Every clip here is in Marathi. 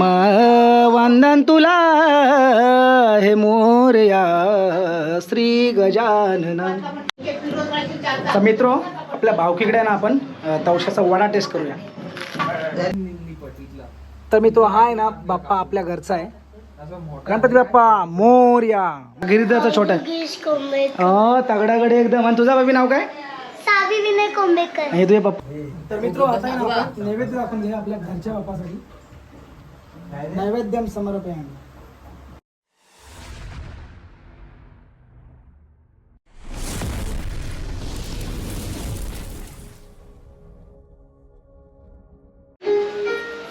म- वंदन तुला हे मोरया श्री गजानन. तर मित्र आपल्या भावकीकडे आहे ना आपण तवशाचा वडा टेस्ट करूया. तर मी तो हा आहे ना बाप्पा आपल्या घरचा आहे. गणपती बाप्पा मोरया गिरिदाचा छोटा तगडागडे एकदम. आणि तुझा बाबी नाव काय? सावी विनय कोंबेकर. हे तुझे पप्पा? तर मित्र आता आहे ना आपण नैवेद्य घेऊया आपल्या घरच्या बाप्पासाठी. नैवेद्यम समर्पयामी।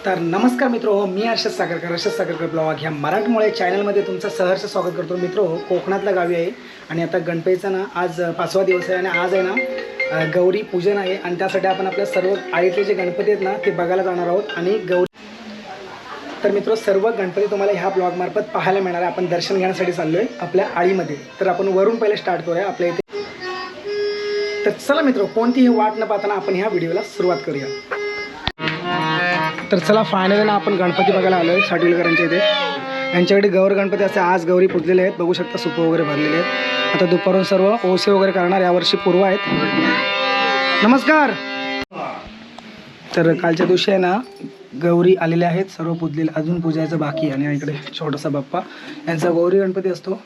तर नमस्कार मित्र हो मी हर्षद सागरकर हर्षद सागरकर ब्लॉग. ह्या मराठमोळे चॅनलमध्ये तुमचं सहर्ष स्वागत करतो. मित्र हो कोकणातल्या गावी आहे आणि आता गणपतीचा ना आज पाचवा दिवस आहे आणि आज आहे ना गौरी पूजन आहे. आणि त्यासाठी आपण आपल्या सर्व आळीतले जे गणपती आहेत ना ते बघायला जाणार आहोत. आणि गौरी तर मित्र सर्व गणपती तुम्हाला ह्या ब्लॉगमार्फत पाहायला मिळणार आहे. आपण दर्शन घेण्यासाठी चाललो आहे आपल्या आळीमध्ये. तर आपण वरून पहिले स्टार्ट करूया. आपल्या इथे तर चला मित्र कोणतीही वाट न पाहताना आपण ह्या व्हिडिओला सुरुवात करूया. तर चला फायनली ना आपण गणपती बघायला आलो आहे साठविलकरांच्या इथे. यांच्याकडे गौर गणपती असे आज गौरी पुजलेले आहेत. बघू शकता सुप वगैरे भरलेले आहेत. आता दुपारून सर्व ओसे वगैरे करणार यावर्षी पूर्व आहेत. नमस्कार! तर कालच्या दिवशी आहे ना गौरी आलेल्या आहेत सर्व पुजलेले. अजून पूजायचं बाकी आहे. आणि इकडे छोटासा बाप्पा. यांचा गौरी गणपती असतो.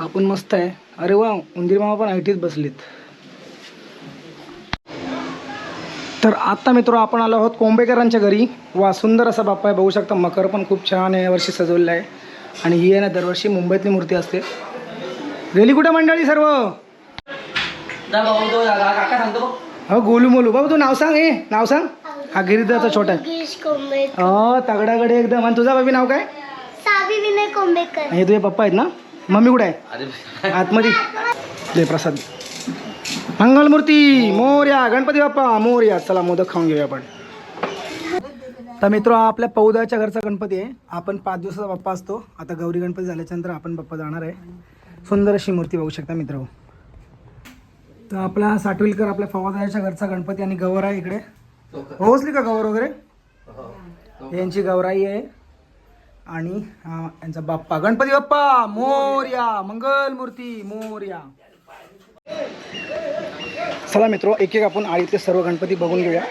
आपण मस्त आहे. अरे वा उंदीर मामा पण आयटीत बसलेत. तर आत्ता मित्र आपण आलो आहोत कोंबेकरांच्या घरी. वा सुंदर असा बाप्पा आहे. बघू शकता मकर पण खूप छान आहे. यावर्षी सजवलेला आहे. आणि ही आहे ना दरवर्षी मुंबईतली मूर्ती असते. गेली कुठं मंडळी सर्व? हो गोलू मोलू. बाबा तू नाव सांग हे नाव सांग. हा गिरिदाचा छोटा आहे. अ तगडागडे एकदम. आणि तुझा बाबी नाव काय? सावी विनय कोंबेकर. हे तुझे पप्पा आहेत ना? मम्मी कुठे आहे? आतमध्ये. जय प्रसाद. मंगलमूर्ती मोर्या. गणपती बाप्पा मोर्या. चला मोदक खाऊन घेऊया आपण. तर मित्र हा आपल्या पौदाच्या घरचा गणपती आहे. आपण पाच दिवसाचा बाप्पा असतो. आता गौरी गणपती झाल्याच्यानंतर आपण बाप्पा जाणार आहे. सुंदर अशी मूर्ती बघू शकता मित्र. तर आपला साठविलकर आपल्या फवादाच्या घरचा गणपती आणि गवर आहे इकडे. पोहोचली का गवर वगैरे? यांची गौराई आहे. आणि हा यांचा बाप्पा. गणपती बाप्पा मोर्या. मंगल मूर्ती मोर्या. चला मित्र एक एक आपण आळीतले सर्व गणपती बघून घेऊया.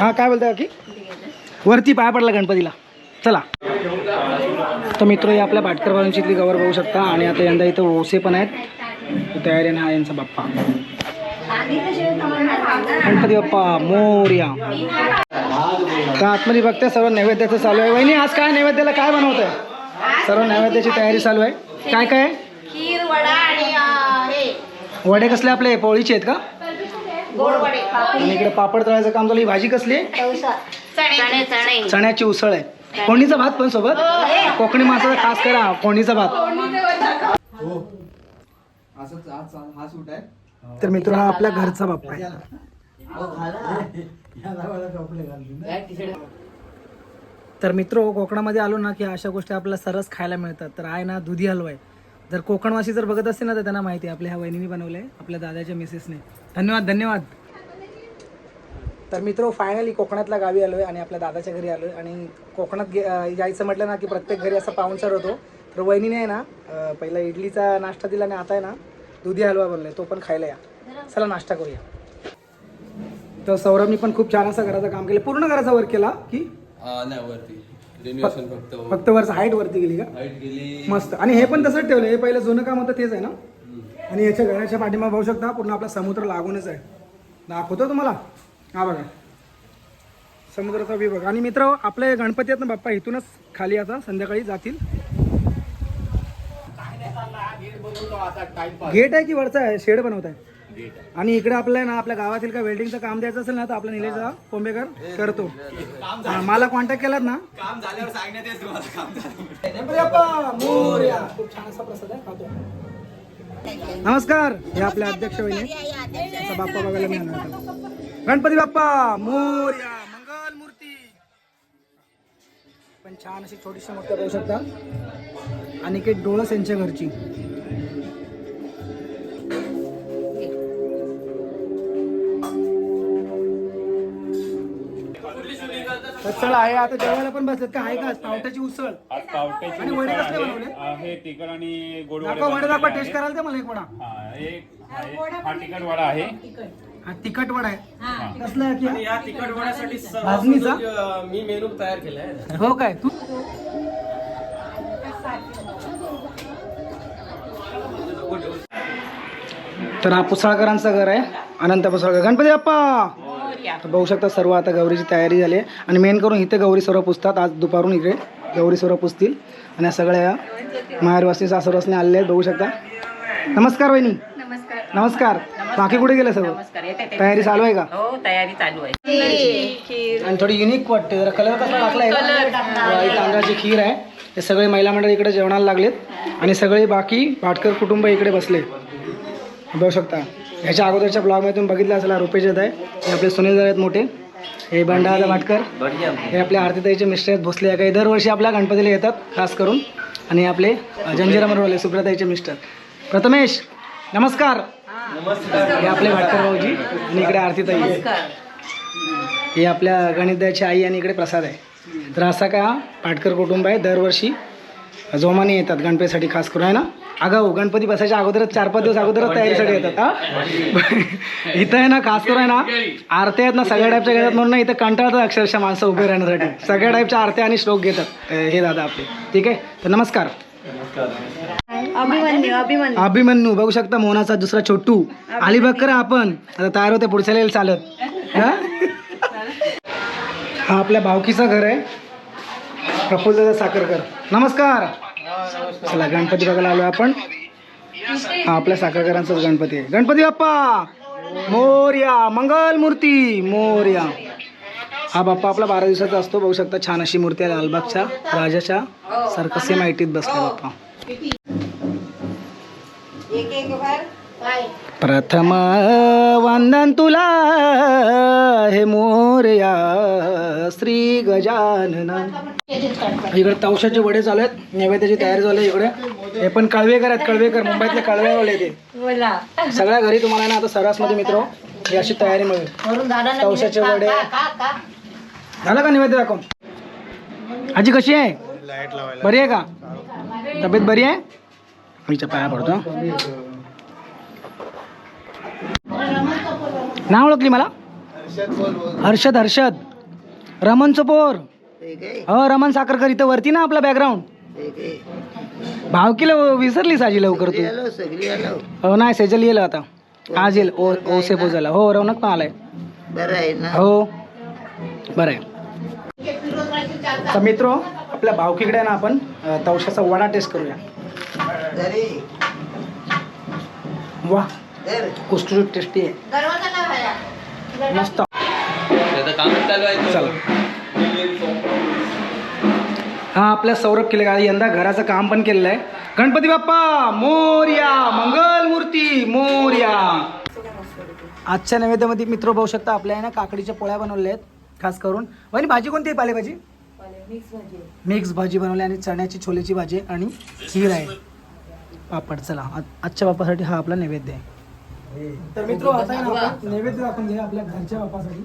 हा काय बोलताय की वरती पाय पडला गणपतीला. चला. तर मित्र हे आपल्या भाटकरवाल्यांची इथली गवर बघू शकता. आणि आता यंदा इथं ओसे पण आहेत. तयारी हा यांचा बाप्पा. गणपती बाप्पा मोर्या. तर आतमध्ये बघते सर्व नैवेद्याचं चालू आहे. वहिनी आज काय नैवेद्याला काय बनवत आहे सर्व नैवेद्याची तयारी चालू आहे. काय काय? खीर वडा आणि अं, हे. वडे कसले आपले? पोळीचे आहेत का? गोड वडे आणि इकडे पापड तळायचं काम चालू आहे. ही भाजी कसली आहे? चणे चणे चण्याची उसळ आहे. फोडणीचा भात पण सोबत? कोकणी माणसाचा खास करा. फोडणीचा भात? तर मित्र हा आपल्या घरचा बाप्पा आहे. तर मित्र कोकणामध्ये आलो ना की अशा गोष्टी आपल्याला सरस खायला मिळतात. तर आहे ना दुधी हलवा आहे. जर कोकणवासी जर बघत असते ना तर त्यांना माहिती आहे. आपल्या ह्या वहिनीने बनवलं आहे आपल्या दादाच्या मिसेसने. धन्यवाद धन्यवाद. तर मित्र फायनली कोकणातल्या गावी आलो आहे आणि आपल्या दादाच्या घरी आलो आहे आणि कोकणात गे अं, यायचं म्हटलं ना की प्रत्येक घरी असा पाहुणचार होतो तर वहिनीने आहे ना पहिला इडलीचा नाश्ता दिला आणि आता आहे ना दुधी हलवा बनला तो पण खायला या. चला नाश्ता करूया. तर सौरभनी पण खूप छान असं घराचं काम केलं. पूर्ण घराचा वर्क केला की? नाही वरती. रिन्युएशन फक्त फक्त वरचं हाईट वरती गेली का? गेली. मस्त. आणि हे पण तसंच ठेवलं. हे पहिलं जुनं काम होतं तेच आहे ना? आणि याच्या घराच्या पाठीमागे पाहू शकता पूर्ण आपला समुद्र लागूनच आहे. दाखवतो तुम्हाला? हा बघा. समुद्राचा विभाग आणि मित्र आपले गणपती आहेत ना बाप्पा इथूनच खाली आता संध्याकाळी जातील. गेट आहे की वरचा आहे? शेड बनवत आहे आणि इकडे आपल्याला ना आपल्या गावातील काय वेल्डिंगचं काम द्यायचं असेल ना तर आपला निलेशचा कोंबेकर करतो. हा, मला कॉन्टॅक्ट केलात ना? काम झाल्यावर सांगण्यात येईल तुम्हाला काम झालं गणपती बाप्पा मोरया. खूप छान असा प्रसाद आहे खातो नमस्कार हे आपले अध्यक्ष वहिनी. बाप्पा बघायला मिळाला गणपती बाप्पा मोर्या मंगल मूर्ती. पण छान अशी छोटीशी मूर्ती बघू शकता. आणि काही डोळस यांच्या घरची. आहे आता जेवायला पण बसलेत. का आहे का? पावट्याची उसळ. आज पावट्याची आणि वडे कसले आहे. बनवले? आहे तिखट आणि गोड वडे दाखवा वडे दाखवा बनवलेले टेस्ट आहे. कराल ते मला एक वडा. हा एक आहे. हा तिखट वडा आहे. हा तिखट वडा आहे. हा. कसला आहे की हा? या तिखट वड्यासाठी भाजणीचा? मी मेनू तयार केलाय. हो काय? तू? तर हा पुसाळकरांचं घर आहे. अनंत पुसाळकर. गणपती बाप्पा! तर बघू शकता सर्व आता गौरीची तयारी झाली आहे. आणि मेन करून इथे गौरी सर्व पुजतात आज दुपारून इकडे गौरी सर्व पुजतील आणि या सगळ्या माहेरवासी सासरवासने आलेले आहेत. बघू शकता. नमस्कार वहिनी. नमस्कार. नमस्कार. बाकी कुठे गेले सर्व. तयारी चालू आहे का? हो तयारी चालू आहे. आणि थोडी युनिक वाटते. जरा कलर कसा ही तांदळाची खीर आहे. हे सगळे महिला मंडळ इकडे जेवणाला लागलेत. आणि सगळे बाकी भाटकर कुटुंब इकडे बसले. बघू शकता. ह्याच्या अगोदरच्या ब्लॉगमध्ये तुम्ही बघितलं असेल रुपेश येत आहे. हे आपले सुनील आहेत मोठे. हे बंडादा भाटकर हे आपले आरतीताईचे मिस्टर आहेत भोसले या काही. दरवर्षी आपल्या गणपतीला येतात खास करून. आणि आपले जंजिरामरवाले सुप्रताईचे मिस्टर. प्रथमेश नमस्कार. हे आपले भाटकर भाऊजी आणि इकडे आरतीताई आहे हे आपल्या गणिताची आई आणि इकडे प्रसाद आहे. तर असा का पाटकर कुटुंब आहे दरवर्षी जोमाने येतात गणपतीसाठी खास करून आहे ना? अगाऊ गणपती बसायच्या अगोदरच चार पाच दिवस अगोदरच तयारीसाठी येतात हा? इथं आहे ना खास करून आहे ना आरत्या आहेत ना सगळ्या टाईपच्या घेतात म्हणून ना इथं कंटाळतात अक्षरशः माणसं उभे राहण्यासाठी. सगळ्या टाईपच्या आरत्या आणि श्लोक घेतात. हे दादा आपले. ठीक आहे? तर नमस्कार. अभिमन्यू अभिमन्यू. अभिमन्यू बघू शकता मोनाचा दुसरा छोटू. अलिबाग करा आपण. आता तयार होते पुढच्या चालत. हा? हा आपल्या भावकीचं घर आहे. प्रफुल्ल साखरकर. नमस्कार. चला गणपती बघायला आलो आपण. हा आपल्या साखरकरांचाच गणपती आहे. गणपती बाप्पा! मोर्या मंगल मूर्ती मोर्या. हा बाप्पा आपला बारा दिवसाचा असतो. बघू शकता छान अशी मूर्ती आहे लालबागच्या राजाच्या. सारखं सेम आयटीत बसला बाप्पा. प्रथम वंदन तुला हे मोरया श्री गजानन. इकडे तवशाचे वडे चालू आहेत नैवेद्याची तयारी चालू आहे इकडे. हे पण कळवेकर आहेत कळवेकर. मुंबईतले कळवेवाले ते सगळ्या घरी तुम्हाला ना आता सरसमध्ये मित्र ही अशी तयारी मिळेल. तवशाचे वडे. झालं का नैवेद्य दाखव आजी कशी आहे? बरी आहे का? तब्येत बरी आहे? आमच्या पाया पडतो. नाव ओळखली मला? हर्षद हर्षद. रमन चपोर हो रमन साखरकर इथं वरती ना आपला बॅकग्राऊंड भाव किलो विसरली साजी लवकर तू. हो नाही सेजल येईल आता. आज येईल. ओ ओसे पोजायला हो रौनक पण आलाय हो. बरं आहे. तर मित्र आपल्या भावकीकडे ना आपण? तवशाचा वडा टेस्ट करूया. वा टेस्टी आहे. मस्त. काम चालू आहे चला. हा आपल्या सौरभ केले का यंदा घराचं काम पण केलेलं आहे गणपती बाप्पा मोर्या मंगल मूर्ती मोर्या. आजच्या नैवेद्यामध्ये मित्र पाहू शकता आपल्या आहे ना काकडीच्या पोळ्या बनवल्या आहेत खास करून. वहिनी भाजी कोणती आहे? पालेभाजी? मिक्स भाजी बनवली आणि चण्याची छोलेची भाजी आणि खीर आहे. पापड चला. आजच्या बापासाठी हा आपला नैवेद्य आहे. तर मित्र आता नैवेद्य आपण घ्या आपल्या घरच्या बापासाठी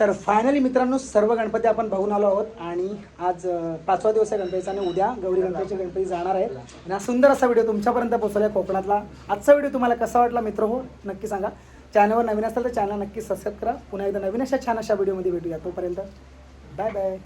तर फायनली मित्रांनो सर्व गणपती आपण बघून आलो आहोत आणि आज पाचवा दिवस आहे गणपतीचा आणि उद्या गौरी गणपतीचे गणपती जाणार आहेत. आणि हा सुंदर असा व्हिडिओ तुमच्यापर्यंत पोहोचला कोकणातला. आजचा व्हिडिओ तुम्हाला कसा वाटला मित्र? हो नक्की सांगा. चॅनलवर नवीन असेल तर चॅनल नक्की सबस्क्राईब करा. पुन्हा एकदा नवीन अशा छान अशा व्हिडिओमध्ये भेटूया. तोपर्यंत बाय बाय